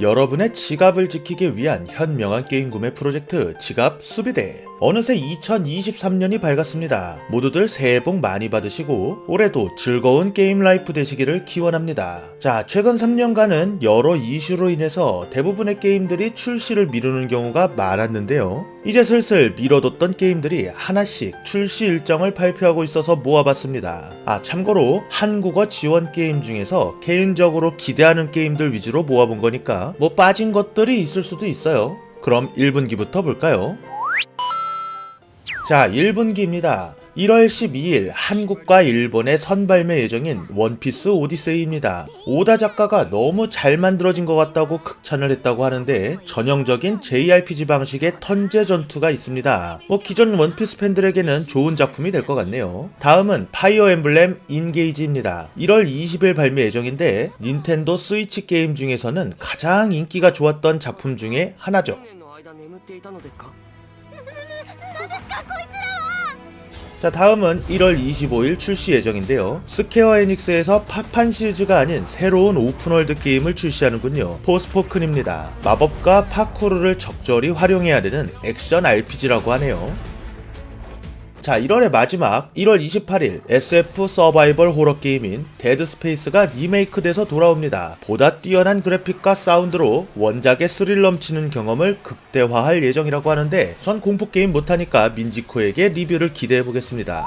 여러분의 지갑을 지키기 위한 현명한 게임 구매 프로젝트 지갑 수비대. 어느새 2023년이 밝았습니다. 모두들 새해 복 많이 받으시고 올해도 즐거운 게임 라이프 되시기를 기원합니다. 자, 최근 3년간은 여러 이슈로 인해서 대부분의 게임들이 출시를 미루는 경우가 많았는데요. 이제 슬슬 미뤄뒀던 게임들이 하나씩 출시 일정을 발표하고 있어서 모아봤습니다. 아, 참고로 한국어 지원 게임 중에서 개인적으로 기대하는 게임들 위주로 모아본 거니까 뭐 빠진 것들이 있을 수도 있어요. 그럼 1분기부터 볼까요? 자, 1분기입니다. 1월 12일 한국과 일본의 선발매 예정인 원피스 오디세이입니다. 오다 작가가 너무 잘 만들어진 것 같다고 극찬을 했다고 하는데 전형적인 JRPG 방식의 턴제 전투가 있습니다. 뭐 기존 원피스 팬들에게는 좋은 작품이 될 것 같네요. 다음은 파이어 엠블렘 인게이지입니다. 1월 20일 발매 예정인데 닌텐도 스위치 게임 중에서는 가장 인기가 좋았던 작품 중에 하나죠. 자 다음은 1월 25일 출시 예정인데요. 스퀘어 에닉스에서 파판 시리즈가 아닌 새로운 오픈월드 게임을 출시하는군요. 포스포큰입니다. 마법과 파쿠르를 적절히 활용해야 되는 액션 RPG라고 하네요 자 1월의 마지막 1월 28일 SF 서바이벌 호러 게임인 데드 스페이스가 리메이크돼서 돌아옵니다. 보다 뛰어난 그래픽과 사운드로 원작의 스릴 넘치는 경험을 극대화할 예정이라고 하는데 전 공포 게임 못하니까 민지코에게 리뷰를 기대해 보겠습니다.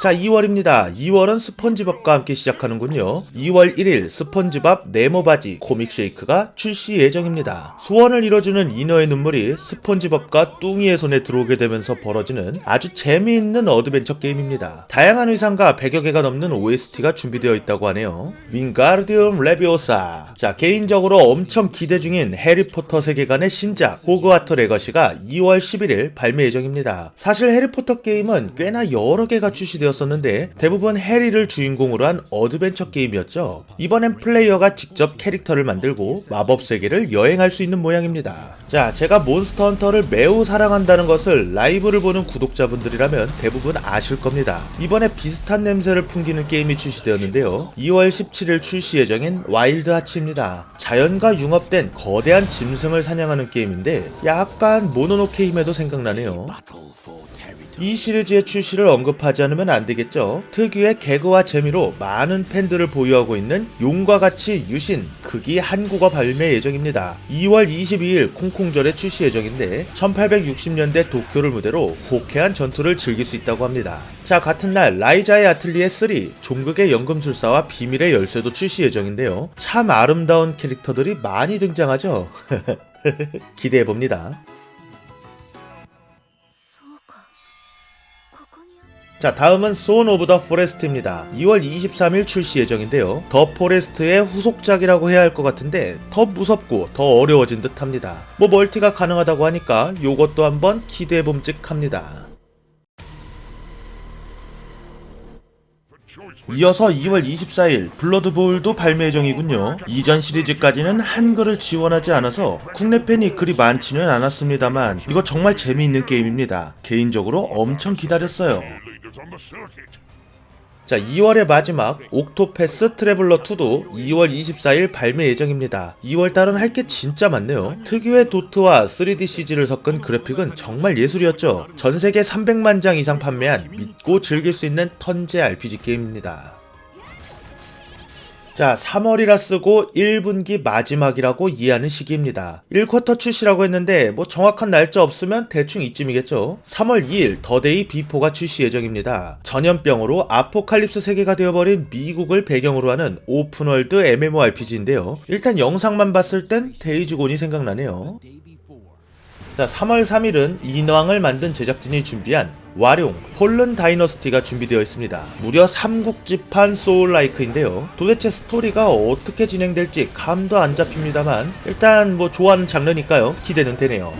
자 2월입니다. 2월은 스펀지밥과 함께 시작하는군요. 2월 1일 스펀지밥 네모바지 코믹 쉐이크가 출시 예정입니다. 소원을 이뤄주는 이너의 눈물이 스펀지밥과 뚱이의 손에 들어오게 되면서 벌어지는 아주 재미있는 어드벤처 게임입니다. 다양한 의상과 100여 개가 넘는 OST가 준비되어 있다고 하네요. 윙가르디움 레비오사 자 개인적으로 엄청 기대 중인 해리포터 세계관의 신작 호그와트 레거시가 2월 11일 발매 예정입니다. 사실 해리포터 게임은 꽤나 여러 개가 출시되 었었는데 대부분 해리를 주인공으로 한 어드벤처 게임이었죠. 이번엔 플레이어가 직접 캐릭터를 만들고 마법 세계를 여행할 수 있는 모양입니다. 자, 제가 몬스터 헌터를 매우 사랑한다는 것을 라이브를 보는 구독자분들이라면 대부분 아실 겁니다. 이번에 비슷한 냄새를 풍기는 게임이 출시되었는데요. 2월 17일 출시 예정인 와일드 하치입니다. 자연과 융합된 거대한 짐승을 사냥하는 게임인데 약간 모노노케 힘에도 생각나네요. 이 시리즈의 출시를 언급하지 않으면 안 되겠죠. 특유의 개그와 재미로 많은 팬들을 보유하고 있는 용과 같이 유신 극이 한국어 발매 예정입니다. 2월 22일 콩콩절에 출시 예정인데 1860년대 도쿄를 무대로 호쾌한 전투를 즐길 수 있다고 합니다. 자 같은 날 라이자의 아틀리에 3 종극의 연금술사와 비밀의 열쇠도 출시 예정인데요. 참 아름다운 캐릭터들이 많이 등장하죠. 기대해 봅니다. 자, 다음은 손 오브 더 포레스트입니다. 2월 23일 출시 예정인데요. 더 포레스트의 후속작이라고 해야 할 것 같은데 더 무섭고 더 어려워진 듯 합니다. 뭐 멀티가 가능하다고 하니까 요것도 한번 기대해 봄직합니다. 이어서 2월 24일 블러드보울도 발매 예정이군요. 이전 시리즈까지는 한글을 지원하지 않아서 국내 팬이 그리 많지는 않았습니다만 이거 정말 재미있는 게임입니다. 개인적으로 엄청 기다렸어요. 자, 2월의 마지막 옥토패스 트래블러 2도 2월 24일 발매 예정입니다. 2월 달은 할 게 진짜 많네요. 특유의 도트와 3D CG를 섞은 그래픽은 정말 예술이었죠. 전 세계 300만 장 이상 판매한 믿고 즐길 수 있는 턴제 RPG 게임입니다. 자, 3월이라 쓰고 1분기 마지막이라고 이해하는 시기입니다. 1쿼터 출시라고 했는데 뭐 정확한 날짜 없으면 대충 이쯤이겠죠. 3월 2일 더데이 B4가 출시 예정입니다. 전염병으로 아포칼립스 세계가 되어버린 미국을 배경으로 하는 오픈월드 MMORPG인데요. 일단 영상만 봤을 땐 데이즈곤이 생각나네요. 자, 3월 3일은 인왕을 만든 제작진이 준비한 와룡 폴른 다이너스티가 준비되어 있습니다. 무려 3국지판 소울라이크인데요. 도대체 스토리가 어떻게 진행될지 감도 안 잡힙니다만 일단 뭐 좋아하는 장르니까요. 기대는 되네요.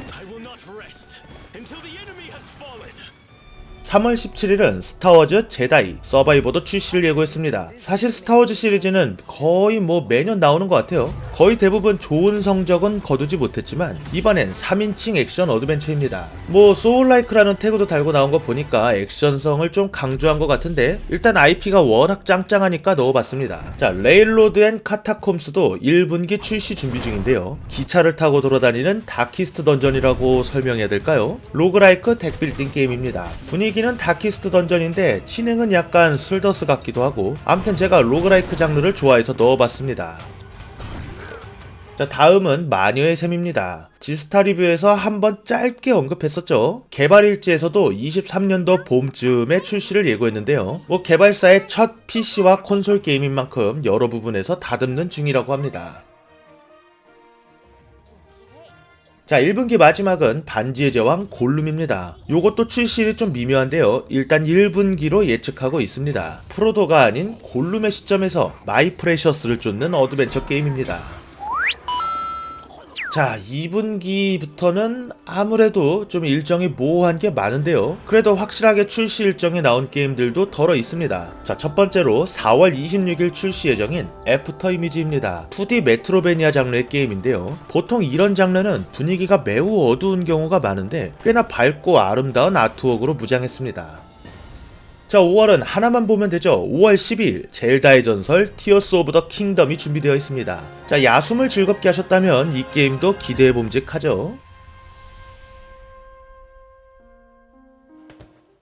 3월 17일은 스타워즈 제다이 서바이버도 출시를 예고했습니다. 사실 스타워즈 시리즈는 거의 뭐 매년 나오는 것 같아요. 거의 대부분 좋은 성적은 거두지 못했지만 이번엔 3인칭 액션 어드벤처입니다. 뭐 소울라이크라는 태그도 달고 나온 거 보니까 액션성을 좀 강조한 것 같은데 일단 IP가 워낙 짱짱하니까 넣어봤습니다. 자 레일로드 앤 카타콤스도 1분기 출시 준비 중인데요. 기차를 타고 돌아다니는 다키스트 던전이라고 설명해야 될까요? 로그라이크 덱빌딩 게임입니다. 분위기 는 다키스트 던전인데 진행은 약간 슬더스 같기도 하고 암튼 제가 로그라이크 장르를 좋아해서 넣어봤습니다. 자, 다음은 마녀의 셈입니다. 지스타 리뷰에서 한번 짧게 언급했었죠. 개발 일지에서도 23년도 봄쯤에 출시를 예고했는데요. 뭐 개발사의 첫 PC와 콘솔 게임인 만큼 여러 부분에서 다듬는 중이라고 합니다. 자, 1분기 마지막은 반지의 제왕 골룸입니다. 요것도 출시일이 좀 미묘한데요. 일단 1분기로 예측하고 있습니다. 프로도가 아닌 골룸의 시점에서 마이 프레셔스를 쫓는 어드벤처 게임입니다. 자, 2분기부터는 아무래도 좀 일정이 모호한 게 많은데요. 그래도 확실하게 출시 일정에 나온 게임들도 덜어 있습니다. 자, 첫 번째로 4월 26일 출시 예정인 애프터 이미지입니다. 2D 메트로베니아 장르의 게임인데요. 보통 이런 장르는 분위기가 매우 어두운 경우가 많은데 꽤나 밝고 아름다운 아트웍으로 무장했습니다. 자, 5월은 하나만 보면 되죠. 5월 10일 젤다의 전설 티어스 오브 더 킹덤이 준비되어 있습니다. 자, 야숨을 즐겁게 하셨다면 이 게임도 기대해 봄직하죠.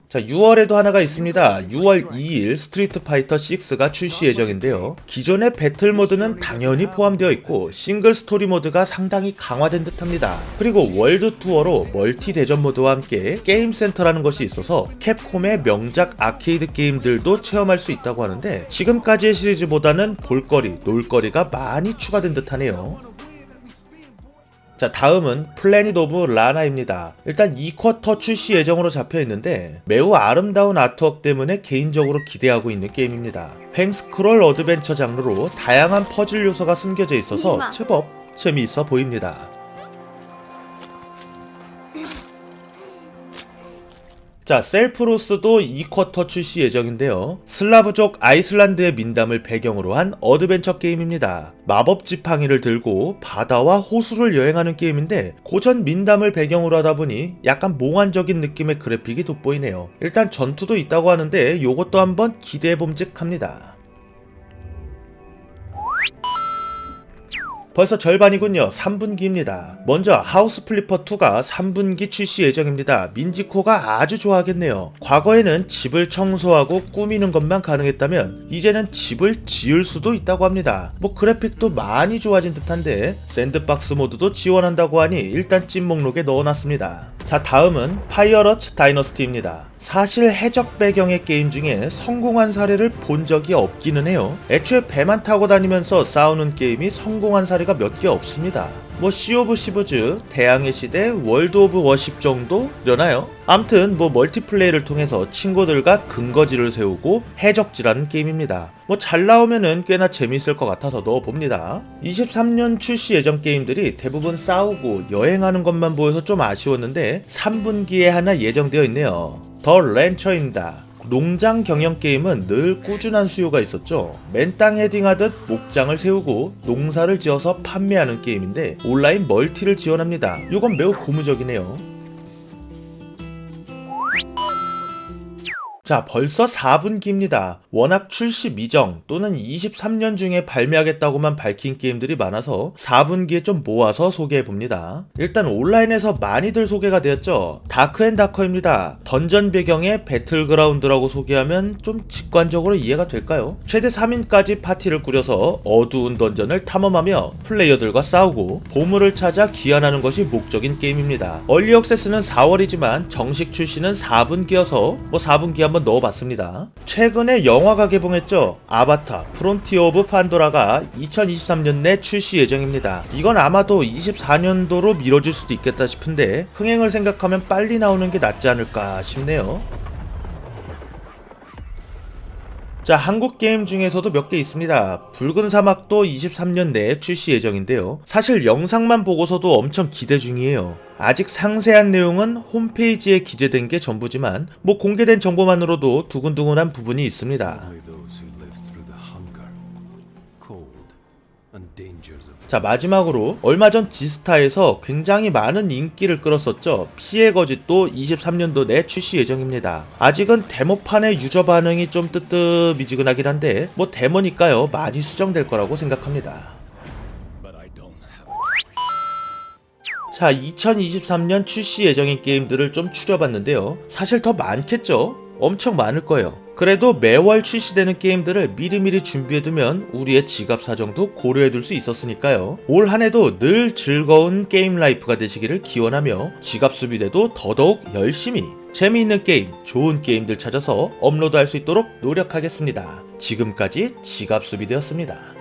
자, 6월에도 하나가 있습니다. 6월 2일 스트리트 파이터 6가 출시 예정인데요. 기존의 배틀 모드는 당연히 포함되어 있고 싱글 스토리 모드가 상당히 강화된 듯합니다. 그리고 월드 투어로 멀티 대전 모드와 함께 게임 센터라는 것이 있어서 캡콤의 명작 아케이드 게임들도 체험할 수 있다고 하는데 지금까지의 시리즈보다는 볼거리, 놀거리가 많이 추가된 듯하네요. 자 다음은 플래닛 오브 라나입니다. 일단 2쿼터 출시 예정으로 잡혀 있는데 매우 아름다운 아트웍 때문에 개인적으로 기대하고 있는 게임입니다. 횡스크롤 어드벤처 장르로 다양한 퍼즐 요소가 숨겨져 있어서. 제법 재미있어 보입니다. 자, 셀프로스도 2쿼터 출시 예정인데요. 슬라브족 아이슬란드의 민담을 배경으로 한 어드벤처 게임입니다. 마법 지팡이를 들고 바다와 호수를 여행하는 게임인데 고전 민담을 배경으로 하다 보니 약간 몽환적인 느낌의 그래픽이 돋보이네요. 일단 전투도 있다고 하는데 요것도 한번 기대해 봄직합니다. 벌써 절반이군요. 3분기입니다. 먼저 하우스 플리퍼 2가 3분기 출시 예정입니다. 민지코가 아주 좋아하겠네요. 과거에는 집을 청소하고 꾸미는 것만 가능했다면 이제는 집을 지을 수도 있다고 합니다. 뭐 그래픽도 많이 좋아진 듯한데 샌드박스 모드도 지원한다고 하니 일단 찐 목록에 넣어놨습니다. 자 다음은 파이어러츠 다이너스티입니다. 사실 해적 배경의 게임 중에 성공한 사례를 본 적이 없기는 해요. 애초에 배만 타고 다니면서 싸우는 게임이 성공한 사례가 몇 개 없습니다. 뭐 시 오브 시브즈, 대항해 시대, 월드 오브 워십 정도려나요? 암튼 뭐 멀티플레이를 통해서 친구들과 근거지를 세우고 해적지라는 게임입니다. 뭐 잘 나오면은 꽤나 재밌을 것 같아서 넣어봅니다. 23년 출시 예정 게임들이 대부분 싸우고 여행하는 것만 보여서 좀 아쉬웠는데 3분기에 하나 예정되어 있네요. 더 렌처입니다. 농장 경영 게임은 늘 꾸준한 수요가 있었죠. 맨땅 헤딩하듯 목장을 세우고 농사를 지어서 판매하는 게임인데 온라인 멀티를 지원합니다. 이건 매우 고무적이네요. 자, 벌써 4분기입니다. 워낙 출시 미정 또는 23년 중에 발매하겠다고만 밝힌 게임들이 많아서 4분기에 좀 모아서 소개해 봅니다. 일단 온라인에서 많이들 소개가 되었죠. 다크앤다커입니다. 던전 배경의 배틀그라운드라고 소개하면 좀 직관적으로 이해가 될까요? 최대 3인까지 파티를 꾸려서 어두운 던전을 탐험하며 플레이어들과 싸우고 보물을 찾아 귀환하는 것이 목적인 게임입니다. 얼리 액세스는 4월이지만 정식 출시는 4분기여서 뭐 4분기 한번 넣어봤습니다. 최근에 영화가 개봉했죠. 아바타 프론티어 오브 판도라가 2023년 내 출시 예정입니다. 이건 아마도 24년도로 미뤄질 수도 있겠다 싶은데 흥행을 생각하면 빨리 나오는 게 낫지 않을까 싶네요. 자, 한국 게임 중에서도 몇 개 있습니다. 붉은 사막도 23년 내에 출시 예정인데요. 사실 영상만 보고서도 엄청 기대 중이에요. 아직 상세한 내용은 홈페이지에 기재된 게 전부지만 뭐 공개된 정보만으로도 두근두근한 부분이 있습니다. 자 마지막으로 얼마 전 지스타에서 굉장히 많은 인기를 끌었었죠. 피해 거짓도 23년도 내 출시 예정입니다. 아직은 데모판의 유저 반응이 좀 뜨뜻미지근하긴 한데 뭐 데모니까요. 많이 수정될 거라고 생각합니다 자 2023년 출시 예정인 게임들을 좀 추려봤는데요 사실 더 많겠죠 엄청 많을 거예요 그래도 매월 출시되는 게임들을 미리미리 준비해두면 우리의 지갑 사정도 고려해둘 수 있었으니까요. 올 한 해도 늘 즐거운 게임 라이프가 되시기를 기원하며 지갑 수비대도 더더욱 열심히 재미있는 게임, 좋은 게임들 찾아서 업로드할 수 있도록 노력하겠습니다. 지금까지 지갑 수비대였습니다.